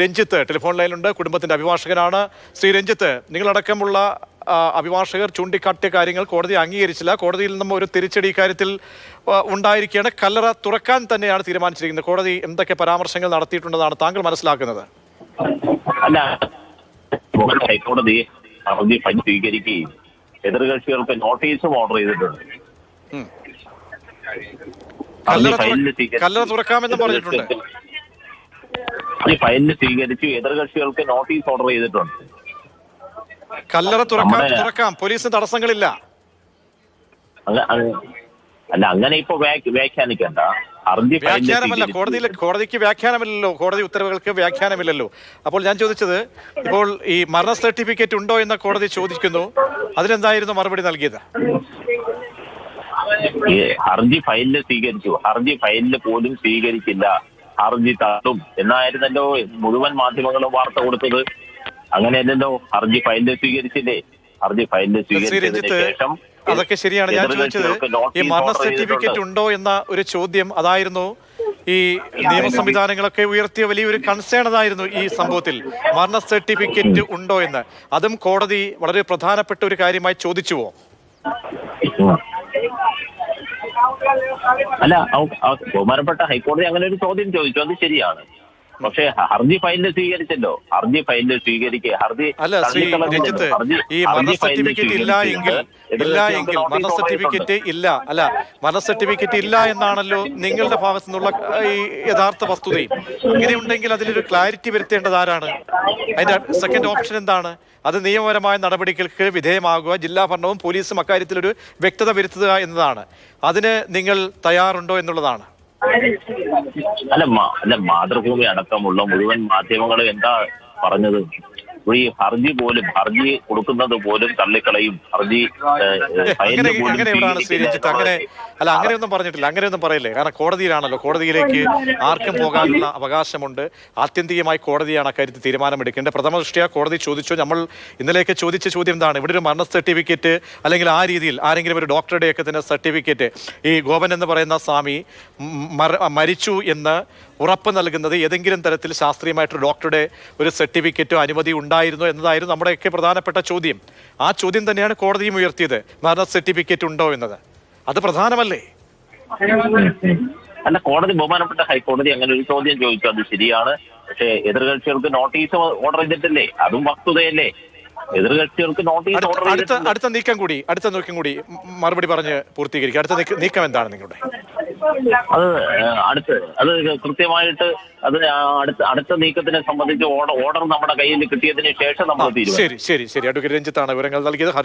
Ranjith telephone ലൈനിലുണ്ട്. കുടുംബത്തിന്റെ അഭിഭാഷകനാണ്. ശ്രീ രഞ്ജിത്ത് നിങ്ങളടക്കമുള്ള അഭിഭാഷകർ ചൂണ്ടിക്കാട്ടിയ കാര്യങ്ങൾ കോടതി അംഗീകരിച്ചില്ല. കോടതിയിൽ നിന്നും ഒരു തിരിച്ചടി ഇക്കാര്യത്തിൽ ഉണ്ടായിരിക്കുകയാണ്. കല്ലറ തുറക്കാൻ തന്നെയാണ് തീരുമാനിച്ചിരിക്കുന്നത്. കോടതി എന്തൊക്കെ പരാമർശങ്ങൾ നടത്തിയിട്ടുണ്ടെന്നാണ് താങ്കൾ മനസ്സിലാക്കുന്നത്? അല്ല മുകൾ ഹൈക്കോടതി ഹർജി ഫയൽ സ്വീകരിക്കുകയും എതിർകക്ഷികൾക്ക് നോട്ടീസും ഓർഡർ ചെയ്തിട്ടുണ്ട്. കല്ലറ തുറക്കാമെന്ന് പറഞ്ഞിട്ടുണ്ട്. ഹർജി ഫയലിന് സ്വീകരിച്ചു. എതിർകക്ഷികൾക്ക് നോട്ടീസ് ഓർഡർ ചെയ്തിട്ടുണ്ട്. കല്ലറ തുറക്കാം തുറക്കാം. പോലീസിന് തടസ്സങ്ങളില്ല. അല്ല അങ്ങനെ ഇപ്പൊ വ്യാഖ്യ- വ്യാഖ്യാനിക്കണ്ട. വ്യാഖ്യാനമല്ല. കോടതിയിൽ കോടതിക്ക് വ്യാഖ്യാനമില്ലല്ലോ. കോടതി ഉത്തരവുകൾക്ക് വ്യാഖ്യാനമില്ലല്ലോ. അപ്പോൾ ഞാൻ ചോദിച്ചത് ഇപ്പോൾ ഈ മരണ സർട്ടിഫിക്കറ്റ് ഉണ്ടോ എന്ന കോടതി ചോദിക്കുന്നു. അതിനെന്തായിരുന്നു മറുപടി നൽകിയത്? ഈ ഹർജി ഫയലിൽ സ്വീകരിച്ചു. ഹർജി ഫയലിൽ പോലും സ്വീകരിച്ചില്ല. ഹർജി തള്ളും എന്നായിരുന്നല്ലോ മുഴുവൻ മാധ്യമങ്ങളും വാർത്ത കൊടുത്തത്. അങ്ങനെയല്ലല്ലോ ഹർജി ഫയലിൽ സ്വീകരിച്ചില്ലേ? ഹർജി ഫയലിൽ സ്വീകരിച്ചതിന് ശേഷം അതൊക്കെ ശരിയാണ്. ഞാൻ ചോദിച്ചത് ഈ മരണ സർട്ടിഫിക്കറ്റ് ഉണ്ടോ എന്ന ഒരു ചോദ്യം അതായിരുന്നു ഈ നിയമ സംവിധാനങ്ങളൊക്കെ ഉയർത്തിയ വലിയൊരു കൺസേൺ അതായിരുന്നു ഈ സംഭവത്തിൽ. മരണ സർട്ടിഫിക്കറ്റ് ഉണ്ടോ എന്ന്. അതും കോടതി വളരെ പ്രധാനപ്പെട്ട ഒരു കാര്യമായി ചോദിച്ചുവോ. അല്ല ബഹുമാനപ്പെട്ട ഹൈക്കോടതി അങ്ങനെ ഒരു ചോദ്യം ചോദിച്ചു. അത് ശരിയാണ്. പക്ഷേ ഹർജി ഫയലിൽ സ്വീകരിച്ചല്ലോ. ഹർജി ഫയലിൽ സ്വീകരിക്കുക. ഹർജി അല്ല ശ്രീ രഞ്ജിത്ത് ഈ മരണ സർട്ടിഫിക്കറ്റ് ഇല്ല എങ്കിൽ സ്വീകരിച്ചിട്ട് ഇല്ല എങ്കിൽ മരണ സർട്ടിഫിക്കറ്റ് ഇല്ല. അല്ല മരണ സർട്ടിഫിക്കറ്റ് ഇല്ല എന്നാണല്ലോ നിങ്ങളുടെ ഭാഗത്തു നിന്നുള്ള ഈ യഥാർത്ഥ വസ്തുത. ഇങ്ങനെയുണ്ടെങ്കിൽ അതിലൊരു ക്ലാരിറ്റി വരുത്തേണ്ടത് ആരാണ്? അതിന്റെ സെക്കൻഡ് ഓപ്ഷൻ എന്താണ്? അത് നിയമപരമായ നടപടികൾക്ക് വിധേയമാകുക ജില്ലാ ഭരണവും പോലീസും അക്കാര്യത്തിൽ ഒരു വ്യക്തത വരുത്തുക എന്നതാണ്. അതിന് നിങ്ങൾ തയ്യാറുണ്ടോ എന്നുള്ളതാണ്. അല്ല അല്ല മാതൃഭൂമി അടക്കമുള്ള മുഴുവൻ മാധ്യമങ്ങളും എന്താ പറഞ്ഞത്? ഈ ഹർജി പോലും ഹർജി കൊടുക്കുന്നത് പോലും തള്ളിക്കളയും. ഹർജി അങ്ങനെ അല്ല അങ്ങനെയൊന്നും പറഞ്ഞിട്ടില്ല. അങ്ങനെയൊന്നും പറയില്ലേ? കാരണം കോടതിയിലാണല്ലോ. കോടതിയിലേക്ക് ആർക്കും പോകാനുള്ള അവകാശമുണ്ട്. ആത്യന്തികമായി കോടതിയാണ് അക്കാര്യത്തിൽ തീരുമാനമെടുക്കേണ്ടത്. പ്രഥമ ദൃഷ്ടിയാ കോടതി ചോദിച്ചു? നമ്മൾ ഇന്നലെയൊക്കെ ചോദിച്ച ചോദ്യം എന്താണ്? ഇവിടെ ഒരു മരണ സർട്ടിഫിക്കറ്റ് അല്ലെങ്കിൽ ആ രീതിയിൽ ആരെങ്കിലും ഒരു ഡോക്ടറുടെയൊക്കെ തന്നെ സർട്ടിഫിക്കറ്റ് ഈ ഗോപൻ എന്ന് പറയുന്ന സ്വാമി മരിച്ചു എന്ന് ഉറപ്പ് നൽകുന്നത് ഏതെങ്കിലും തരത്തിൽ ശാസ്ത്രീയമായിട്ടൊരു ഡോക്ടറുടെ ഒരു സർട്ടിഫിക്കറ്റോ അനുമതി ഉണ്ടായിരുന്നോ എന്നതായിരുന്നു നമ്മുടെയൊക്കെ പ്രധാനപ്പെട്ട ചോദ്യം. ആ ചോദ്യം തന്നെയാണ് കോടതിയും ഉയർത്തിയത്. മരണ സർട്ടിഫിക്കറ്റ് ഉണ്ടോ എന്നത്. അത് പ്രധാനമല്ലേ? അല്ല കോടതി ബഹുമാനപ്പെട്ട ഹൈക്കോടതി അങ്ങനെ ഒരു ചോദ്യം ചോദിച്ചു. അത് ശരിയാണ്. പക്ഷേ എതിർകക്ഷികൾക്ക് നോട്ടീസ് ഓർഡർ ചെയ്തിട്ടില്ലേ? അതും വസ്തുതയല്ലേ? എതിർകക്ഷികൾക്ക് നോട്ടീസ് ഓർഡർ അടുത്ത നീക്കം കൂടി അടുത്ത നീക്കം കൂടി മറുപടി പറഞ്ഞ് പൂർത്തീകരിക്കുക. അടുത്ത നീക്കം എന്താണ് നിങ്ങളുടെ? അത് അടുത്ത് അത് കൃത്യമായിട്ട് അത് അടുത്ത അടുത്ത നീക്കത്തിനെ സംബന്ധിച്ച് ഓർഡർ നമ്മുടെ കയ്യിൽ കിട്ടിയതിന് ശേഷം നമ്മൾ ശരി ശരി ശരി. അഡ്വക്കേറ്റ് രഞ്ജിത്താണ് വിവരങ്ങൾ നൽകിയത്. ഹർജി